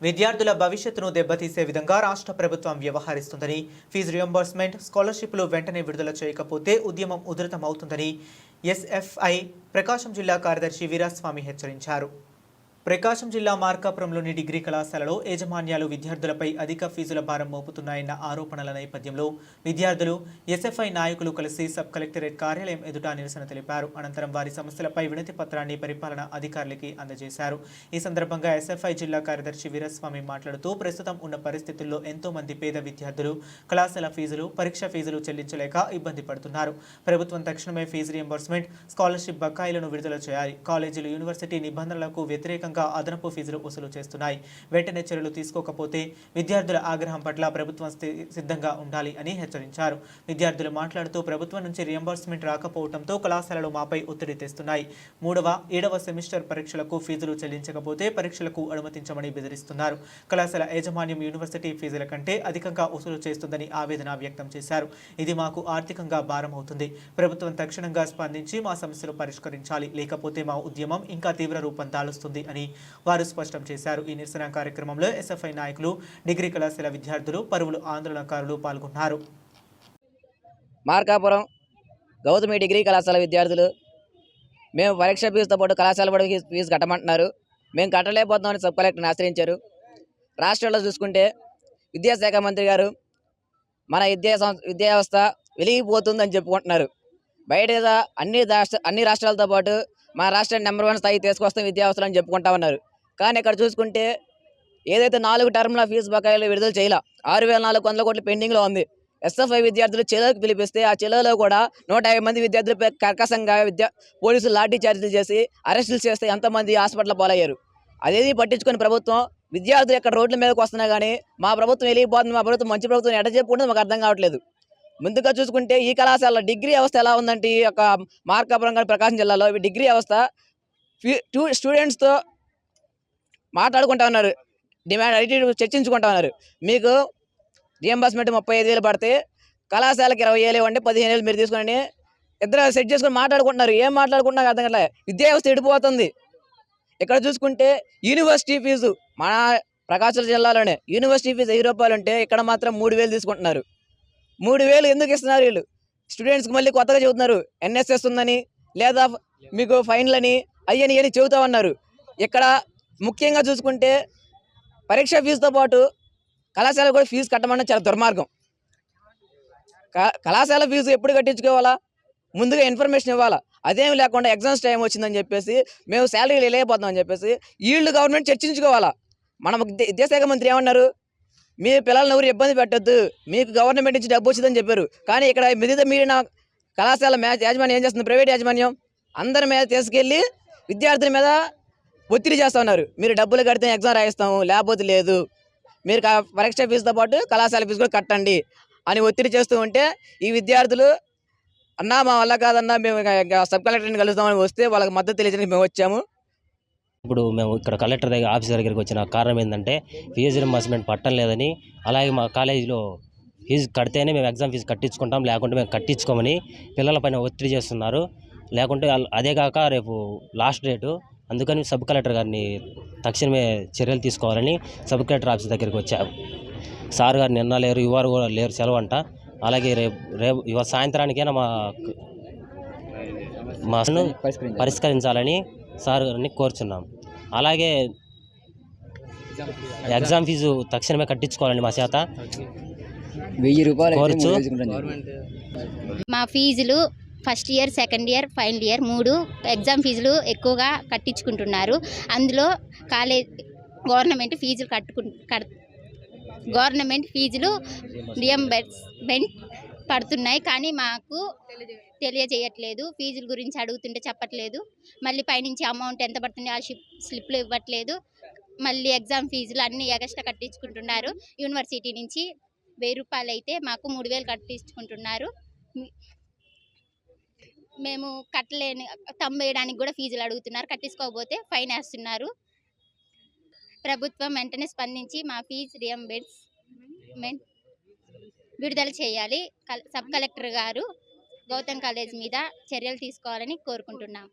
విద్యార్థుల భవిష్యత్తును దెబ్బతీసే విధంగా రాష్ట్ర ప్రభుత్వం వ్యవహరిస్తుందని ఫీజు రియంబర్స్మెంట్ స్కాలర్షిప్లు వెంటనే విడుదల చేయకపోతే ఉద్యమం ఉధృతమవుతుందని ఎస్ఎఫ్ఐ ప్రకాశం జిల్లా కార్యదర్శి వీరాస్వామి హెచ్చరించారు. ప్రకాశం జిల్లా మార్కాపురంలోని డిగ్రీ కళాశాలలో యాజమాన్యాలు విద్యార్థులపై అధిక ఫీజుల భారం మోపుతున్నాయన్న ఆరోపణల నేపథ్యంలో విద్యార్థులు ఎస్ఎఫ్ఐ నాయకులు కలిసి సబ్ కలెక్టరేట్ కార్యాలయం ఎదుట నిరసన తెలిపారు. అనంతరం వారి సమస్యలపై వినతి పత్రాన్ని పరిపాలన అధికారులకి అందజేశారు. ఈ సందర్భంగా ఎస్ఎఫ్ఐ జిల్లా కార్యదర్శి వీరస్వామి మాట్లాడుతూ ప్రస్తుతం ఉన్న పరిస్థితుల్లో ఎంతో మంది పేద విద్యార్థులు కళాశాల ఫీజులు పరీక్ష ఫీజులు చెల్లించలేక ఇబ్బంది పడుతున్నారు. ప్రభుత్వం తక్షణమే ఫీజు రియంబర్స్మెంట్ స్కాలర్షిప్ బకాయిలను విడుదల చేయాలి. కాలేజీలు యూనివర్సిటీ నిబంధనలకు వ్యతిరేకంగా అదనపు ఫీజులు వసూలు చేస్తున్నాయి. వెంటనే చర్యలు తీసుకోకపోతే విద్యార్థుల ఆగ్రహం పట్ల ప్రభుత్వం సిద్ధంగా ఉండాలి అని హెచ్చరించారు. విద్యార్థులు మాట్లాడుతూ ప్రభుత్వం నుంచి రియంబర్స్మెంట్ రాకపోవడంతో కళాశాలలు మాపై ఒత్తిడి తెస్తున్నాయి. మూడవ ఏడవ సెమిస్టర్ పరీక్షలకు ఫీజులు చెల్లించకపోతే పరీక్షలకు అనుమతించమని బెదిరిస్తున్నారు. కళాశాల యాజమాన్యం యూనివర్సిటీ ఫీజుల కంటే అధికంగా వసూలు చేస్తుందని ఆవేదన వ్యక్తం చేశారు. ఇది మాకు ఆర్థికంగా భారం అవుతుంది. ప్రభుత్వం తక్షణంగా స్పందించి మా సమస్యలు పరిష్కరించాలి. లేకపోతే మా ఉద్యమం ఇంకా తీవ్ర రూపం దాలుస్తుంది అని వారు స్పష్టం చేశారు. ఈ నిరసన కార్యక్రమంలో ఎస్ఎఫ్ఐ నాయకులు డిగ్రీ కళాశాల విద్యార్థులు పరువులు ఆందోళనకారులు పాల్గొన్నారు. మార్కాపురం గౌతమి డిగ్రీ కళాశాల విద్యార్థులు మేము పరీక్ష ఫీజుతో పాటు కళాశాల కూడా ఫీజు- కట్టమంటున్నారు. మేము కట్టలేకపోతున్నామని సబ్ కలెక్టర్ని ఆశ్రయించారు. రాష్ట్రంలో చూసుకుంటే విద్యాశాఖ మంత్రి గారు మన విద్యా సం- విద్యా వ్యవస్థ వెలిగిపోతుందని చెప్పుకుంటున్నారు. బయట అన్ని రాష్ట్ర అన్ని రాష్ట్రాలతో పాటు మన రాష్ట్రాన్ని నెంబర్ వన్ స్థాయి తీసుకొస్తాం విద్యా వ్యవస్థలు అని చెప్పుకుంటా ఉన్నారు. కానీ ఇక్కడ చూసుకుంటే ఏదైతే నాలుగు టర్మ్ల ఫీజు బకాయిలు విడుదల చేయాల ఆరు వేల నాలుగు వందల కోట్ల పెండింగ్లో ఉంది. ఎస్ఎఫ్ఐ విద్యార్థులు చెలోకి పిలిపిస్తే ఆ చెలోలో కూడా నూట యాభై మంది విద్యార్థులపై కర్కశంగా విద్యా పోలీసులు లాఠీ చార్జీలు చేసి అరెస్టులు చేస్తే ఎంతమంది హాస్పిటల్ పాలయ్యారు? అదేది పట్టించుకుని ప్రభుత్వం. విద్యార్థులు ఇక్కడ రోడ్ల మీదకి వస్తున్నా కానీ మా ప్రభుత్వం వెళ్ళిపోతుంది మా ప్రభుత్వం మంచి ప్రభుత్వం ఎట చెప్పుకుంటుంది మాకు అర్థం కావట్లేదు. ముందుగా చూసుకుంటే ఈ కళాశాలలో డిగ్రీ వ్యవస్థ ఎలా ఉందంటే ఈ యొక్క మార్కాపురం కానీ ప్రకాశం జిల్లాలో డిగ్రీ వ్యవస్థ ఫీ- టూ స్టూడెంట్స్తో మాట్లాడుకుంటా ఉన్నారు. డిమాండ్ అడిగి చర్చించుకుంటా ఉన్నారు. మీకు రియంబర్స్మెంట్ ముప్పై ఐదు వేలు పడితే కళాశాలకు ఇరవై వేలు ఇవ్వండి పదిహేను వేలు మీరు తీసుకొని ఇద్దరు సెట్ చేసుకొని మాట్లాడుకుంటున్నారు. ఏం మాట్లాడుకుంటున్నారు అర్థం కావట్లే విద్యా వ్యవస్థ ఎడిపోతుంది ఇక్కడ చూసుకుంటే యూనివర్సిటీ ఫీజు మన ప్రకాశం జిల్లాలోనే. యూనివర్సిటీ ఫీజు వెయ్యి రూపాయలు ఉంటే ఇక్కడ మాత్రం మూడు వేలు తీసుకుంటున్నారు. మూడు వేలు ఎందుకు ఇస్తున్నారు వీళ్ళు? స్టూడెంట్స్కి మళ్ళీ కొత్తగా చెబుతున్నారు ఎన్ఎస్ఎస్ ఉందని లేదా మీకు ఫైన్లని అయ్యని అని చెబుతా ఉన్నారు ఇక్కడ ముఖ్యంగా చూసుకుంటే పరీక్ష ఫీజుతో పాటు కళాశాల కూడా ఫీజు కట్టమని చాలా దుర్మార్గం. క- కళాశాల ఫీజు ఎప్పుడు కట్టించుకోవాలా? ముందుగా ఇన్ఫర్మేషన్ ఇవ్వాలా? అదేం లేకుండా ఎగ్జామ్స్ టైం వచ్చిందని చెప్పేసి మేము శాలరీలు వెళ్ళిపోతాం అని చెప్పేసి వీళ్ళు గవర్నమెంట్ చర్చించుకోవాలా? మన విద్యాశాఖ మంత్రి ఏమన్నారు? మీ పిల్లల్ని ఎవరు ఇబ్బంది పెట్టొద్దు. మీకు గవర్నమెంట్ నుంచి డబ్బు వచ్చిందని చెప్పారు. కానీ ఇక్కడ మిగతా మీరిన కళాశాల మ్యాచ్ యాజమాన్యం ఏం చేస్తుంది? ప్రైవేట్ యాజమాన్యం అందరి మీద తీసుకెళ్ళి విద్యార్థుల మీద ఒత్తిడి చేస్తూ ఉన్నారు. మీరు డబ్బులు కడితే ఎగ్జామ్ రాయిస్తాము లేకపోతే లేదు. మీరు పరీక్ష ఫీజుతో పాటు కళాశాల ఫీజు కూడా కట్టండి అని ఒత్తిడి చేస్తూ ఉంటే ఈ విద్యార్థులు అన్నా మా వల్ల కాదన్నా మేము సబ్ కలెక్టర్ని కలుస్తామని వస్తే వాళ్ళకి మద్దతు తెలియజేయడానికి మేము వచ్చాము. ఇప్పుడు మేము ఇక్కడ కలెక్టర్ దగ్గర ఆఫీసర్ దగ్గరికి వచ్చిన కారణం ఏంటంటే ఫీజు రింబర్స్మెంట్ పట్టం లేదని అలాగే మా కాలేజీలో ఫీజు కడితేనే మేము ఎగ్జామ్ ఫీజు కట్టించుకుంటాం లేకుంటే మేము కట్టించుకోమని పిల్లలపైన ఒత్తిడి చేస్తున్నారు. లేకుంటే అదే కాక రేపు లాస్ట్ డేటు అందుకని సబ్ కలెక్టర్ గారిని తక్షణమే చర్యలు తీసుకోవాలని సబ్ కలెక్టర్ ఆఫీస్ దగ్గరికి వచ్చాము. సార్ గారు నిన్న లేరు ఇవారు కూడా లేరు సెలవు అంట అలాగే రేపు రేపు ఇవాళ సాయంత్రానికైనా మా మా పరిష్కరించాలని సార్ గారిని కోరుచున్నాం అలాగే ఎగ్జామ్ ఫీజు తక్షణమే కట్టించుకోవాలండి మా చేత వెయ్యి రూపాయలు కోరచ్చు. మా ఫీజులు first year second year final year మూడు ఎగ్జామ్ ఫీజులు ఎక్కువగా కట్టించుకుంటున్నారు. అందులో కాలేజ్ గవర్నమెంట్ ఫీజులు కట్టుకు కట్ గవర్నమెంట్ ఫీజులు రియంబర్స్మెంట్ పడుతున్నాయి కానీ మాకు తెలియజేయట్లేదు. ఫీజుల గురించి అడుగుతుంటే చెప్పట్లేదు. మళ్ళీ పైనుంచి అమౌంట్ ఎంత పడుతుంది ఆ స్లిప్లు ఇవ్వట్లేదు. మళ్ళీ ఎగ్జామ్ ఫీజులు అన్నీ ఎగస్ట్రా కట్టించుకుంటున్నారు. యూనివర్సిటీ నుంచి వెయ్యి రూపాయలు అయితే మాకు మూడు వేలు కట్టించుకుంటున్నారు. మేము కట్టలేని తమ్ము వేయడానికి కూడా ఫీజులు అడుగుతున్నారు. కట్టించుకోకపోతే ఫైన్ వేస్తున్నారు. ప్రభుత్వం వెంటనే స్పందించి మా ఫీజు రియంబర్స్మెంట్ విడుదల చేయాలి. కల్- సబ్ కలెక్టర్ గారు గౌతమ్ కాలేజ్ మీద చర్యలు తీసుకోవాలని కోరుకుంటున్నాం.